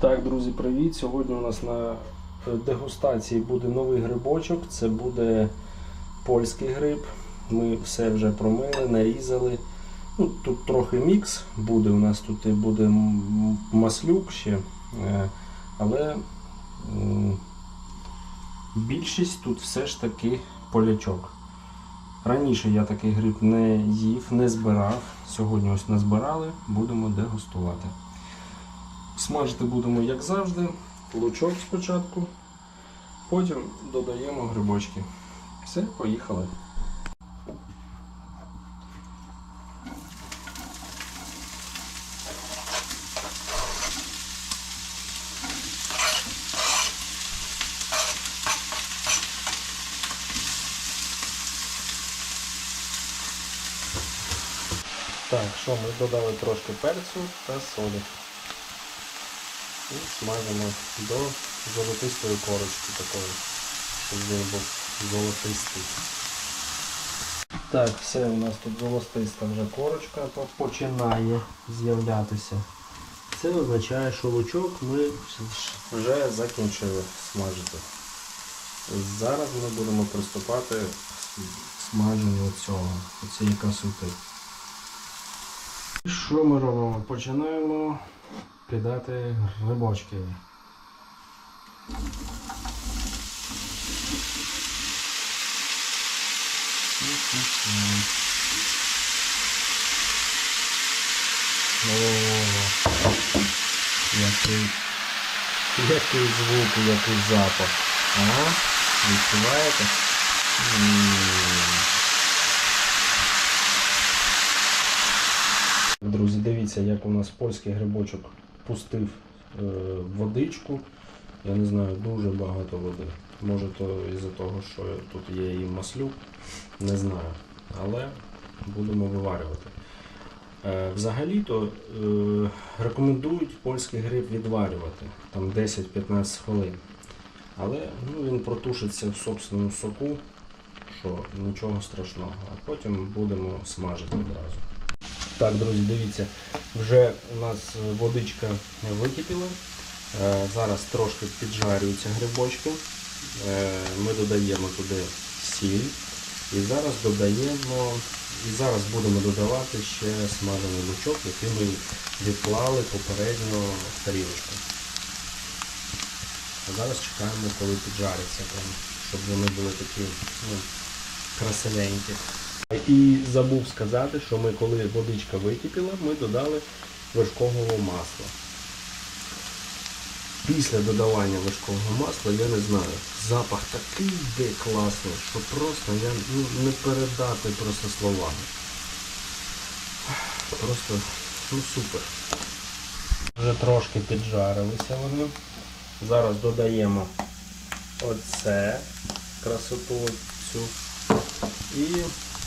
Так, друзі, привіт! Сьогодні у нас на е, дегустації буде новий грибочок. Це буде польський гриб. Ми все вже промили, нарізали. Ну, тут трохи мікс буде. У нас тут буде маслюк ще. е, Але більшість тут все ж таки полячок. Раніше я такий гриб не їв, не збирав. Сьогодні ось назбирали, будемо дегустувати. Смажити будемо, як завжди, лучок спочатку, потім додаємо грибочки. Все, поїхали. Так, що ми додали трошки перцю та солі. І смажимо до золотистої корочки такої, щоб він був золотистий. Так, все, у нас тут золотиста вже корочка починає з'являтися. Це означає, що лучок ми вже закінчили смажити. Зараз ми будемо приступати смаженню цього, цієї красоти. Що ми робимо? Починаємо кидати грибочки. О, який, який звук, який запах. Ага, відчуваєте? М. дивіться, як у нас польський грибочок пустив е, водичку. Я не знаю, дуже багато води. Може то із-за того, що тут є і маслюк, не знаю. Але будемо виварювати. Е, взагалі-то е, рекомендують польський гриб відварювати там 10-15 хвилин. Але ну, він протушиться в собственному соку, що нічого страшного. А потім будемо смажити одразу. Так, друзі, дивіться, вже у нас водичка википіла. Е, Зараз трошки піджарюються грибочки. Е, Ми додаємо туди сіль. І зараз додаємо, і зараз будемо додавати ще смажений лучок, який ми відклали попередньо в тарілочку. А зараз чекаємо, коли піджариться, прям, щоб вони були такі ну, красивенькі. І забув сказати, що ми, коли водичка википіла, ми додали вершкового масла. Після додавання вершкового масла, я не знаю, запах такий йде класний, що просто я ну, не передати просто словами. Просто ну, супер. Вже трошки піджарилися вони. Зараз додаємо оце красоту цю. І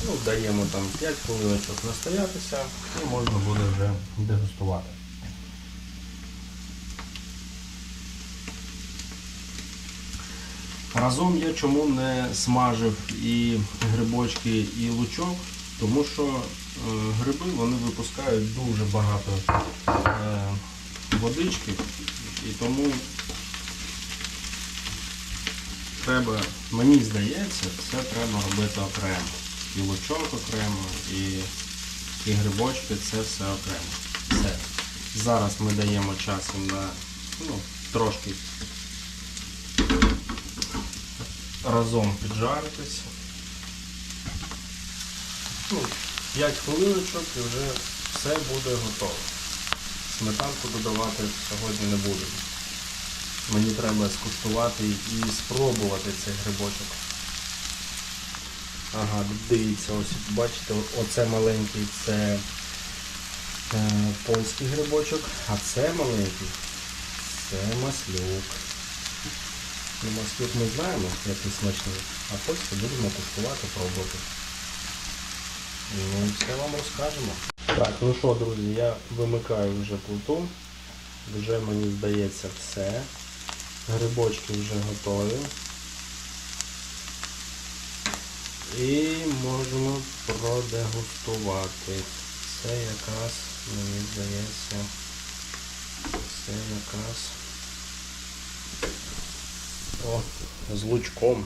ну, даємо там 5 хвилиночок настоятися і можна буде вже дегустувати. Разом я чому не смажив і грибочки, і лучок, тому що е, гриби вони випускають дуже багато е, водички і тому треба, мені здається, все треба робити окремо. І лучок окремо, і, і грибочки це все окремо. Все. Зараз ми даємо час їм на ну, трошки разом піджаритись. Ну, 5 хвилиночок і вже все буде готово. Сметанку додавати сьогодні не будемо. Мені треба скуштувати і спробувати цей грибочок. Ага, дивіться, ось бачите, оце маленький це е, польський грибочок, а це маленький це маслюк. Ну, маслюк ми знаємо, який смачний, а польський будемо куштувати, пробувати. Ну, все вам розкажемо. Так, ну що, друзі, я вимикаю вже плиту. Вже мені здається все. Грибочки вже готові. І можемо продегустувати. Це якраз, мені здається, це якраз О, з лучком.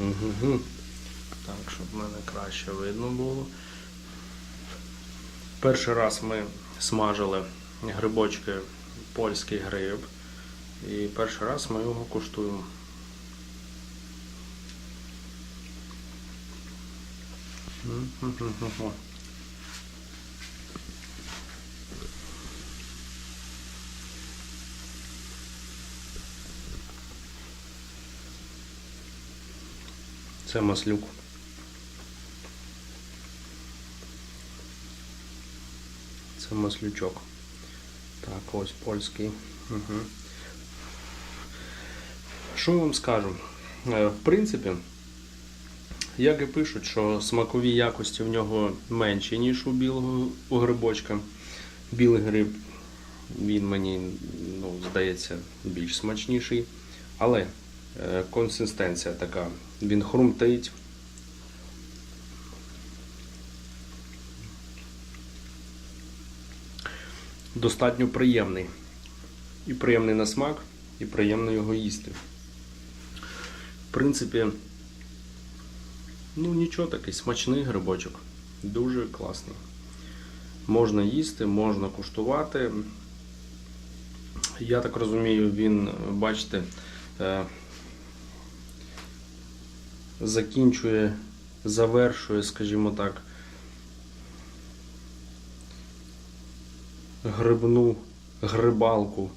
Угу. Так, щоб мене краще видно було. Перший раз ми смажили грибочки польський гриб. І перший раз ми його куштуємо. Це маслюк. Це маслючок. Так, ось польський. Угу. Що я вам скажу? Е, В принципі, як і пишуть, що смакові якості в нього менші, ніж у білого у грибочка. Білий гриб, він мені ну, здається більш смачніший. Але е, консистенція така, він хрумтить. Достатньо приємний. І приємний на смак, і приємно його їсти. В принципі, ну нічого такий смачний грибочок. Дуже класний. Можна їсти, можна куштувати. Я так розумію, він, бачите, е, закінчує, завершує, скажімо так, грибну грибалку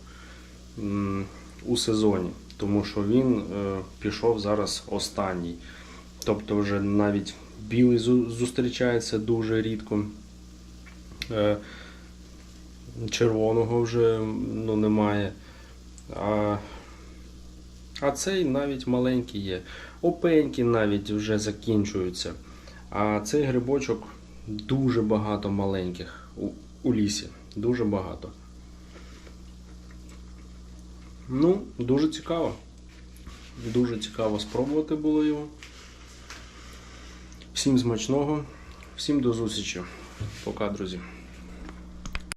у сезоні, тому що він е, пішов зараз останній. Тобто вже навіть білий зустрічається дуже рідко. Е, червоного вже ну, немає. А, а цей навіть маленький є. Опенькі навіть вже закінчуються. А цей грибочок дуже багато маленьких у, у лісі. Дуже багато. Ну, дуже цікаво. Дуже цікаво спробувати було його. Всім смачного, всім до зустрічі. Пока, друзі.